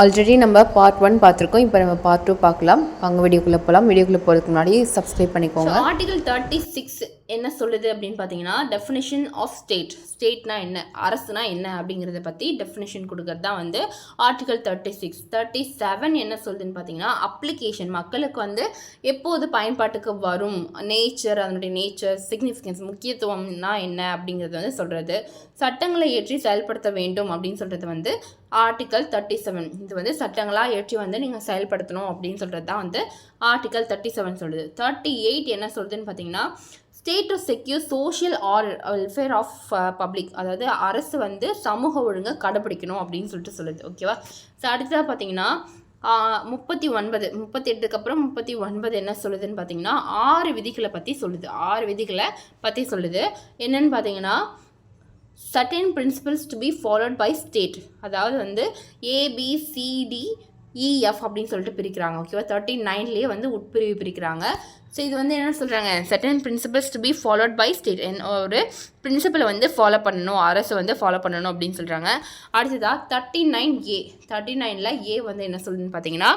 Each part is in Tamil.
ஆல்ரெடி நம்ம பார்ட் ஒன் பார்த்துருக்கோம். இப்போ நம்ம பார்ட் டூ பார்க்கலாம். அங்கே வீடியோக்குள்ளே போகலாம் வீடியோக்குள்ளே போகிறதுக்கு முன்னாடி சப்ஸ்கிரைப் பண்ணிக்கோங்க. ஆர்டிகல் தேர்ட்டி சிக்ஸ் என்ன சொல்லுது அப்படின்னு பார்த்தீங்கன்னா டெஃபினேஷன் ஆஃப் ஸ்டேட் ஸ்டேட்னா என்ன? அரசுனா என்ன அப்படிங்கிறத பற்றி டெஃபினேஷன் கொடுக்கறது தான் வந்து article thirty six thirty seven என்ன சொல்லுதுன்னு பார்த்தீங்கன்னா அப்ளிகேஷன் மக்களுக்கு வந்து எப்போது பயன்பாட்டுக்கு வரும்? நேச்சர் அதனுடைய நேச்சர் சிக்னிஃபிகன்ஸ் முக்கியத்துவம்னா என்ன அப்படிங்கிறது வந்து சொல்கிறது சட்டங்களை ஏற்றி செயல்படுத்த வேண்டும் அப்படின்னு சொல்கிறது வந்து ஆர்டிகல் தேர்ட்டி செவன் இது வந்து சட்டங்களாக ஏற்றி வந்து நீங்கள் செயல்படுத்தணும் அப்படின்னு சொல்கிறது தான் வந்து ஆர்டிகல் தேர்ட்டி செவன் சொல்லுது. தேர்ட்டி எயிட் என்ன சொல்லுதுன்னு பார்த்தீங்கன்னா state to secure social or welfare of public அதாவது அரசு வந்து சமூக ஒழுங்கை கடைப்பிடிக்கணும் அப்படின்னு சொல்லிட்டு சொல்லுது. ஓகேவா ஸோ அடுத்ததாக பார்த்தீங்கன்னா முப்பத்தி ஒன்பது. முப்பத்தி எட்டுக்கு அப்புறம் முப்பத்தி ஒன்பது என்ன சொல்லுதுன்னு பார்த்தீங்கன்னா ஆறு விதிகளை பற்றி சொல்லுது. ஆறு விதிகளை பற்றி சொல்லுது. என்னென்னு பார்த்தீங்கன்னா certain principles to be followed by state அதாவது வந்து ஏபிசிடி இஎஃப் அப்படின்னு சொல்லிட்டு பிரிக்கிறாங்க ஓகேவா தேர்ட்டி நைன்லேயே வந்து உட்பிரிவு பிரிக்கிறாங்க. ஸோ இது வந்து என்ன சொல்கிறாங்க certain principles to be followed by state ஒரு பிரின்சிபலை வந்து ஃபாலோ பண்ணணும் அரசு வந்து ஃபாலோ பண்ணணும் அப்படின்னு சொல்கிறாங்க அடுத்ததாக தேர்ட்டி நைன் ஏ தேர்ட்டி நைனில் ஏ வந்து என்ன சொல்லுன்னு பார்த்தீங்கன்னா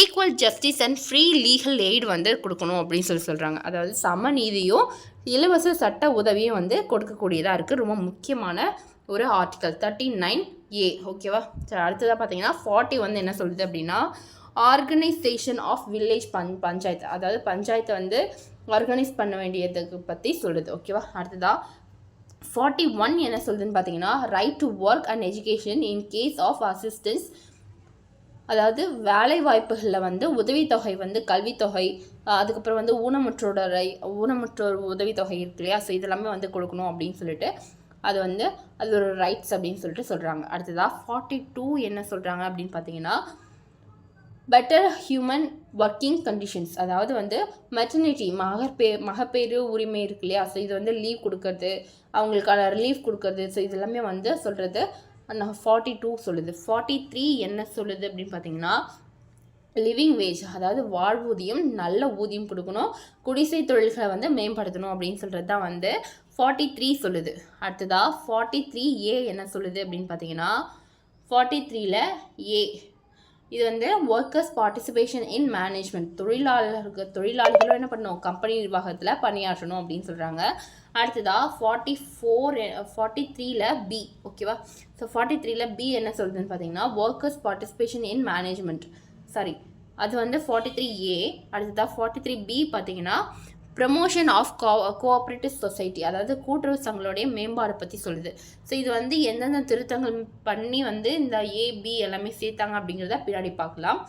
equal justice and free legal aid வந்து கொடுக்கணும் அப்படின்னு சொல்லி சொல்கிறாங்க அதாவது சமநீதியும் இலவச சட்ட உதவியும் வந்து கொடுக்கக்கூடியதாக இருக்குது ரொம்ப முக்கியமான ஒரு ஆர்டிக்கல் தேர்ட்டி நைன் ஏ ஓகேவா சரி அடுத்ததாக பார்த்தீங்கன்னா ஃபார்ட்டி வந்து என்ன சொல்லுது அப்படின்னா ஆர்கனைசேஷன் ஆஃப் வில்லேஜ் பஞ் பஞ்சாயத்து. அதாவது பஞ்சாயத்தை வந்து ஆர்கனைஸ் பண்ண வேண்டியதுக்கு பற்றி சொல்லுது. ஓகேவா அடுத்ததாக ஃபார்ட்டி ஒன் என்ன சொல்லுதுன்னு பார்த்தீங்கன்னா right to work and education in case of assistance அதாவது வேலை வாய்ப்புகளில் வந்து உதவித்தொகை வந்து கல்வித்தொகை அதுக்கப்புறம் வந்து ஊனமுற்றோடரை ஊனமுற்றோர் உதவித்தொகை இருக்கு இல்லையா? ஸோ இதெல்லாமே வந்து கொடுக்கணும் அப்படின்னு சொல்லிட்டு அது வந்து அது ஒரு ரைட்ஸ் அப்படின்னு சொல்லிட்டு சொல்கிறாங்க அடுத்ததாக ஃபார்ட்டி டூ என்ன சொல்கிறாங்க அப்படின்னு பார்த்தீங்கன்னா பெட்டர் ஹியூமன் ஒர்க்கிங் கண்டிஷன்ஸ் அதாவது வந்து மெட்டர்னிட்டி மகப்பே மகப்பேறு உரிமை இருக்கு இல்லையா? ஸோ இது வந்து லீவ் கொடுக்கறது அவங்களுக்கான ரிலீஃப் கொடுக்கறது ஸோ இது எல்லாமே வந்து சொல்கிறது ஃபார்ட்டி டூ சொல்லுது. ஃபார்ட்டி த்ரீ என்ன சொல்லுது அப்படின்னு பார்த்தீங்கன்னா லிவிங் வேஜ் அதாவது வாழ்வூதியம் நல்ல ஊதியம் கொடுக்கணும் குடிசை தொழில்களை வந்து மேம்படுத்தணும் அப்படின்னு சொல்கிறது தான் வந்து ஃபார்ட்டி த்ரீ சொல்லுது. அடுத்ததாக ஃபார்ட்டி த்ரீ ஏ என்ன சொல்லுது அப்படின்னு பார்த்தீங்கன்னா ஃபார்ட்டி த்ரீல ஏ இது வந்து ஒர்க்கர்ஸ் பார்ட்டிசிபேஷன் இன் மேனேஜ்மெண்ட் தொழிலாளர்கள் தொழிலாளிகளும் என்ன பண்ணணும்? கம்பெனி நிர்வாகத்தில் பணியாற்றணும் அப்படின்னு சொல்கிறாங்க அடுத்ததாக ஃபார்ட்டி ஃபோர் ஃபார்ட்டி த்ரீல பி ஓகேவா ஸோ ஃபார்ட்டி த்ரீல பி என்ன சொல்லுதுன்னு பார்த்தீங்கன்னா workers participation in management sorry அது வந்து ஃபார்ட்டி த்ரீ ஏ அடுத்ததாக ஃபார்ட்டி த்ரீ பி பார்த்தீங்கன்னா promotion of co cooperative society அதாவது கூட்டுறவு சங்கங்களுடைய மேம்பாடு பற்றி சொல்லுது. ஸோ இது வந்து எந்தெந்த திருத்தங்கள் பண்ணி வந்து இந்த ஏபி எல்லாமே சேர்த்தாங்க அப்படிங்கிறத பின்னாடி பார்க்கலாம்.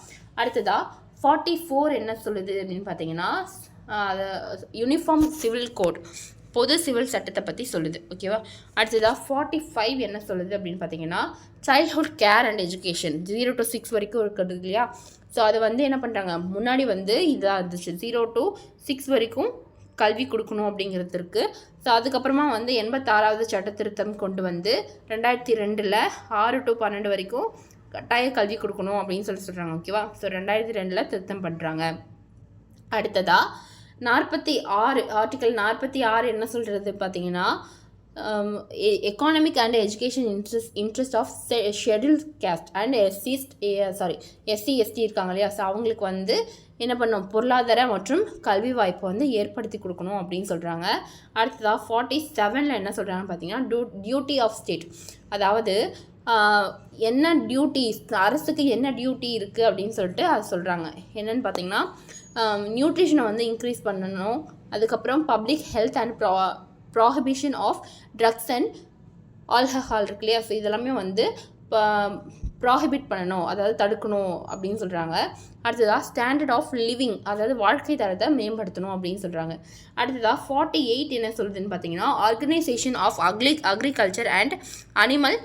அடுத்ததாக ஃபார்ட்டி ஃபோர் என்ன சொல்லுது அப்படின்னு பார்த்தீங்கன்னா யூனிஃபார்ம் சிவில் கோட் பொது சிவில் சட்டத்தை பற்றி சொல்லுது. ஓகேவா அடுத்ததாக ஃபார்ட்டி ஃபைவ் என்ன சொல்லுது அப்படின்னு பார்த்தீங்கன்னா childhood care and education zero to six வரைக்கும் இருக்கிறது இல்லையா? ஸோ அது வந்து என்ன பண்ணுறாங்க முன்னாடி வந்து இதாக இருந்துச்சு. ஜீரோ டு சிக்ஸ் வரைக்கும் கல்வி கொடுக்கணும் அப்படிங்கிறது இருக்குது ஸோ அதுக்கப்புறமா வந்து எண்பத்தாறாவது சட்ட திருத்தம் கொண்டு வந்து ரெண்டாயிரத்தி ரெண்டில் ஆறு டு பன்னெண்டு வரைக்கும் கட்டாய கல்வி கொடுக்கணும் அப்படின்னு சொல்லி சொல்கிறாங்க ஓகேவா ஸோ ரெண்டாயிரத்தி ரெண்டில் திருத்தம் பண்ணுறாங்க அடுத்ததாக நாற்பத்தி ஆறு ஆர்டிக்கல் நாற்பத்தி ஆறு என்ன சொல்கிறது பார்த்தீங்கன்னா economic and education interest interest of schedule caste and எஸ்சிஸ்ட் sorry SC ST இருக்காங்க இல்லையா? ஸோ அவங்களுக்கு வந்து என்ன பண்ணோம்? பொருளாதார மற்றும் கல்வி வாய்ப்பை வந்து ஏற்படுத்தி கொடுக்கணும் அப்படின்னு சொல்கிறாங்க அடுத்ததாக ஃபார்ட்டி செவனில் என்ன சொல்கிறாங்கன்னு பார்த்தீங்கன்னா டியூ டியூட்டி ஆஃப் ஸ்டேட் அதாவது என்ன டியூட்டி அரசுக்கு என்ன டியூட்டி இருக்குது அப்படின்னு சொல்லிட்டு அது சொல்கிறாங்க என்னென்னு பார்த்தீங்கன்னா நியூட்ரிஷனை வந்து இன்க்ரீஸ் பண்ணணும். அதுக்கப்புறம் public health and pro prohibition of drugs and alcohol இருக்கு இல்லையா? ஸோ இதெல்லாமே வந்து ப்ராஹிபிட் பண்ணணும் அதாவது தடுக்கணும் அப்படின்னு சொல்கிறாங்க அடுத்ததாக ஸ்டாண்டர்ட் ஆஃப் லிவிங் அதாவது வாழ்க்கை தரத்தை மேம்படுத்தணும் அப்படின்னு சொல்கிறாங்க அடுத்ததாக ஃபார்ட்டி எயிட் என்ன சொல்லுதுன்னு பார்த்தீங்கன்னா organisation of agri agriculture and animal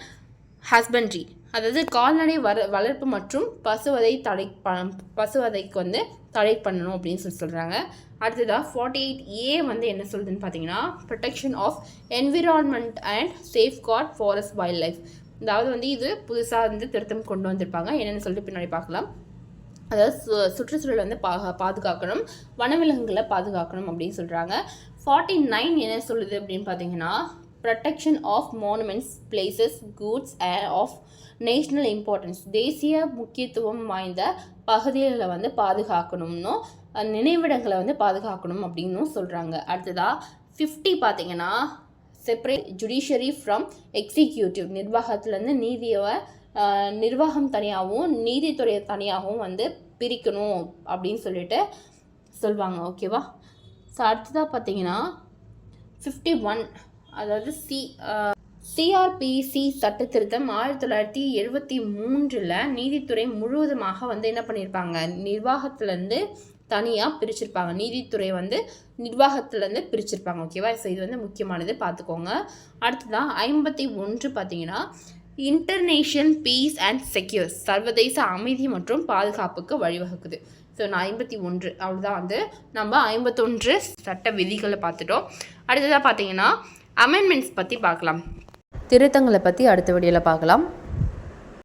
husbandry அதாவது கால்நடை வர வளர்ப்பு மற்றும் பசுவதை தடை ப பசுவதைக்கு வந்து தடை பண்ணணும் அப்படின்னு சொல்லி சொல்கிறாங்க அடுத்ததாக ஃபார்ட்டி எயிட் ஏ வந்து என்ன சொல்லுதுன்னு பார்த்தீங்கன்னா protection of environment and safeguard forest wild life அதாவது வந்து இது புதுசாக வந்து திருத்தம் கொண்டு வந்திருப்பாங்க. என்னென்னு சொல்லிட்டு பின்னாடி பார்க்கலாம். அதாவது சு சுற்றுச்சூழல் வந்து பா பாதுகாக்கணும் வனவிலங்குகளை பாதுகாக்கணும் அப்படின்னு சொல்கிறாங்க ஃபார்ட்டி நைன் என்ன சொல்லுது அப்படின்னு பார்த்தீங்கன்னா protection of monuments places goods of national importance தேசிய முக்கியத்துவம் வாய்ந்த பகுதிகளை வந்து பாதுகாக்கணும்னும் நினைவிடங்களை வந்து பாதுகாக்கணும் அப்படின்னும் சொல்கிறாங்க அடுத்ததாக ஃபிஃப்டி பார்த்தீங்கன்னா செப்பரேட் ஜுடிஷியரி ஃப்ரம் எக்ஸிக்யூட்டிவ் நிர்வாகத்துலேருந்து நீதியை நிர்வாகம் தனியாகவும் நீதித்துறையை தனியாகவும் வந்து பிரிக்கணும் அப்படின்னு சொல்லிட்டு சொல்லுவாங்க ஓகேவா ஸோ அடுத்ததாக பார்த்தீங்கன்னா ஃபிஃப்டி ஒன் அதாவது சி சிஆர்பிசி சட்ட திருத்தம் ஆயிரத்தி தொள்ளாயிரத்தி எழுபத்தி மூன்றில் நீதித்துறை முழுவதுமாக வந்து என்ன பண்ணியிருப்பாங்க நிர்வாகத்துலேருந்து தனியாக பிரிச்சிருப்பாங்க. நீதித்துறை வந்து நிர்வாகத்துலேருந்து பிரிச்சிருப்பாங்க. ஓகேவா? ஸோ இது வந்து முக்கியமானது. பார்த்துக்கோங்க அடுத்ததான் ஐம்பத்தி ஒன்று பார்த்தீங்கன்னா இன்டர்நேஷனல் பீஸ் அண்ட் செக்யூர் சர்வதேச அமைதி மற்றும் பாதுகாப்புக்கு வழிவகுக்குது. ஸோ நான் ஐம்பத்தி ஒன்று அவ்வளோதான் வந்து. நம்ம ஐம்பத்தொன்று சட்ட விதிகளை பார்த்துட்டோம். அடுத்ததாக பார்த்தீங்கன்னா அமெண்ட்மெண்ட்ஸ் பற்றி பார்க்கலாம். திருத்தங்களை பற்றி அடுத்த வீடியோவில் பார்க்கலாம்.